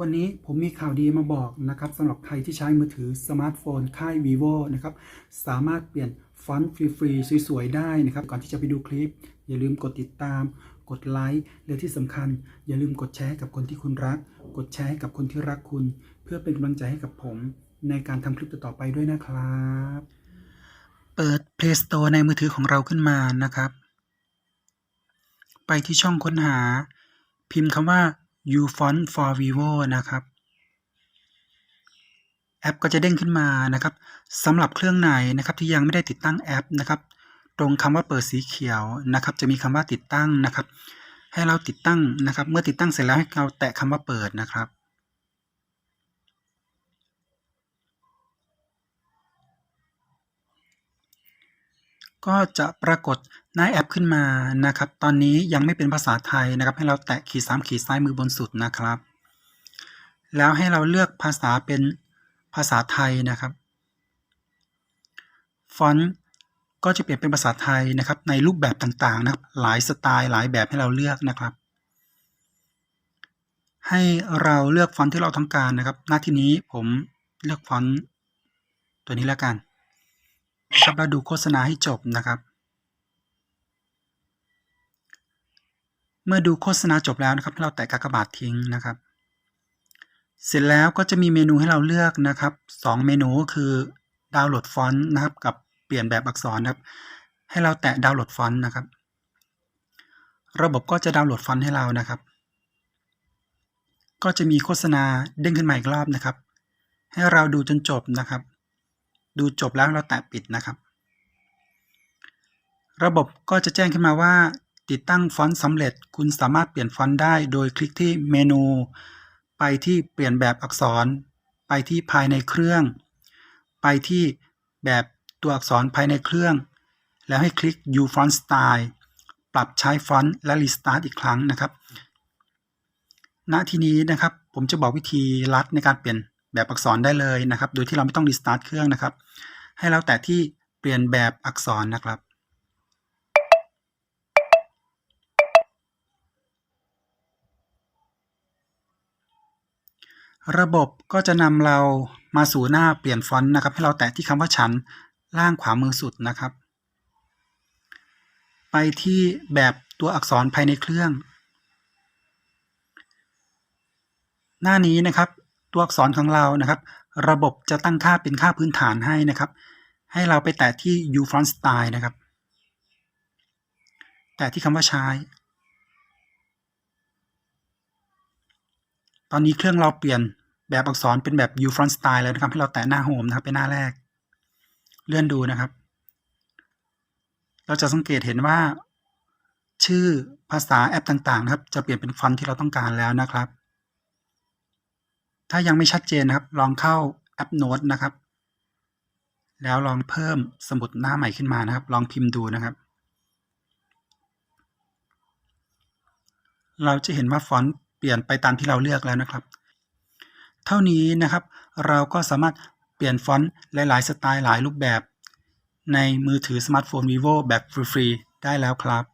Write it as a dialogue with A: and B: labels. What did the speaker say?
A: วันนี้ผมมีข่าวดีมาบอกนะครับสำหรับใครที่ใช้มือถือสมาร์ทโฟนค่าย vivo นะครับสามารถเปลี่ยนฟอนต์ฟรีๆสวยๆได้นะครับ ก่อนที่จะไปดูคลิป อย่าลืมกดติดตาม กดไลค์และที่สำคัญ อย่าลืมกดแชร์กับคนที่คุณรัก กดแชร์กับคนที่รักคุณ เพื่อเป็นกำลังใจให้กับผมในการทำคลิปต่อๆไปด้วยนะครับ เปิด Play Store ในมือถือของเราขึ้นมานะครับ ไปที่ช่องค้นหา พิมพ์คำว่า ufont for vivo นะครับ แอปก็จะเด้งขึ้นมานะครับสำหรับเครื่องไหนนะครับที่ยังไม่ได้ติดตั้งแอปนะครับ ตรงคำว่าเปิดสีเขียวนะครับ จะมีคำว่าติดตั้งนะครับ ให้เราติดตั้งนะครับ เมื่อติดตั้งเสร็จแล้วให้เราแตะคำว่าเปิดนะครับ ก็จะปรากฏหน้าแอปขึ้นมานะครับ ตอนนี้ยังไม่เป็นภาษาไทยนะครับ ให้เราแตะขีดสามขีดซ้ายมือบนสุดนะครับ แล้วให้เราเลือกภาษาเป็นภาษาไทยนะครับ ฟอนต์ก็จะเปลี่ยนเป็นภาษาไทยนะครับ ในรูปแบบต่างๆนะครับ หลายสไตล์หลายแบบให้เราเลือกนะครับ ให้เราเลือกฟอนต์ที่เราต้องการนะครับ หน้าที่นี้ผมเลือกฟอนต์ตัวนี้แล้วกัน ครับเราดูโฆษณาให้จบนะครับ เมื่อดูโฆษณาจบแล้วนะครับให้เราแตะกากบาททิ้งนะครับ เสร็จแล้วก็จะมีเมนูให้เราเลือกนะครับสองเมนูก็คือดาวน์โหลดฟอนต์นะครับ กับเปลี่ยนแบบอักษรนะครับ ให้เราแตะดาวน์โหลดฟอนต์นะครับ ระบบก็จะดาวน์โหลดฟอนต์ให้เรานะครับ ก็จะมีโฆษณาเด้งขึ้นมาอีกรอบนะครับ ให้เราดูจนจบนะครับ ดูจบแล้วเราแตะปิดนะครับ ระบบก็จะแจ้งขึ้นมาว่า ติดตั้งฟอนต์สำเร็จ คุณสามารถเปลี่ยนฟอนต์ได้โดยคลิกที่เมนู ไปที่เปลี่ยนแบบอักษร ไปที่ภายในเครื่อง ไปที่แบบตัวอักษรภายในเครื่อง แล้วให้คลิก U Font Style ปรับใช้ฟอนต์และ Restart อีกครั้งนะครับ ณที่นี้นะครับผมจะบอกวิธีลัดในการเปลี่ยน แบบอักษรได้เลยนะครับ โดยที่เราไม่ต้อง Restart เครื่องนะครับ ให้เราแตะที่เปลี่ยนแบบอักษรนะครับ ระบบก็จะนำเรามาสู่หน้าเปลี่ยนฟอนต์นะครับ ให้เราแตะที่คำว่าฉันล่างขวามือสุดนะครับ ไปที่แบบตัวอักษรภายในเครื่อง หน้านี้นะครับ ตัวอักษรของเรานะครับ ระบบจะตั้งค่าเป็นค่าพื้นฐานให้นะครับ ให้เราไปแตะที่ U Font Style นะครับ แตะที่คำว่าใช้ ตอนนี้เครื่องเราเปลี่ยนแบบอักษรเป็นแบบ U font Style แล้วนะครับ ให้เราแตะหน้าโฮมนะครับเป็นหน้าแรก เลื่อนดูนะครับ เราจะสังเกตเห็นว่าชื่อภาษาแอปต่างๆนะครับ จะเปลี่ยนเป็นฟอนต์ที่เราต้องการแล้วนะครับ ถ้ายังไม่ชัดเจนนะครับ ลองเข้าแอปโน้ตนะครับ แล้วลองเพิ่มสมุดหน้าใหม่ขึ้นมานะครับ ลองพิมพ์ดูนะครับ เราจะเห็นว่าฟอนต์เปลี่ยนไปตามที่เราเลือกแล้วนะครับ เท่านี้นะครับ เราก็สามารถเปลี่ยนฟอนต์หลาย ๆ สไตล์หลายรูปแบบ ในมือถือสมาร์ทโฟน vivo แบบฟรี ๆ ได้แล้วครับ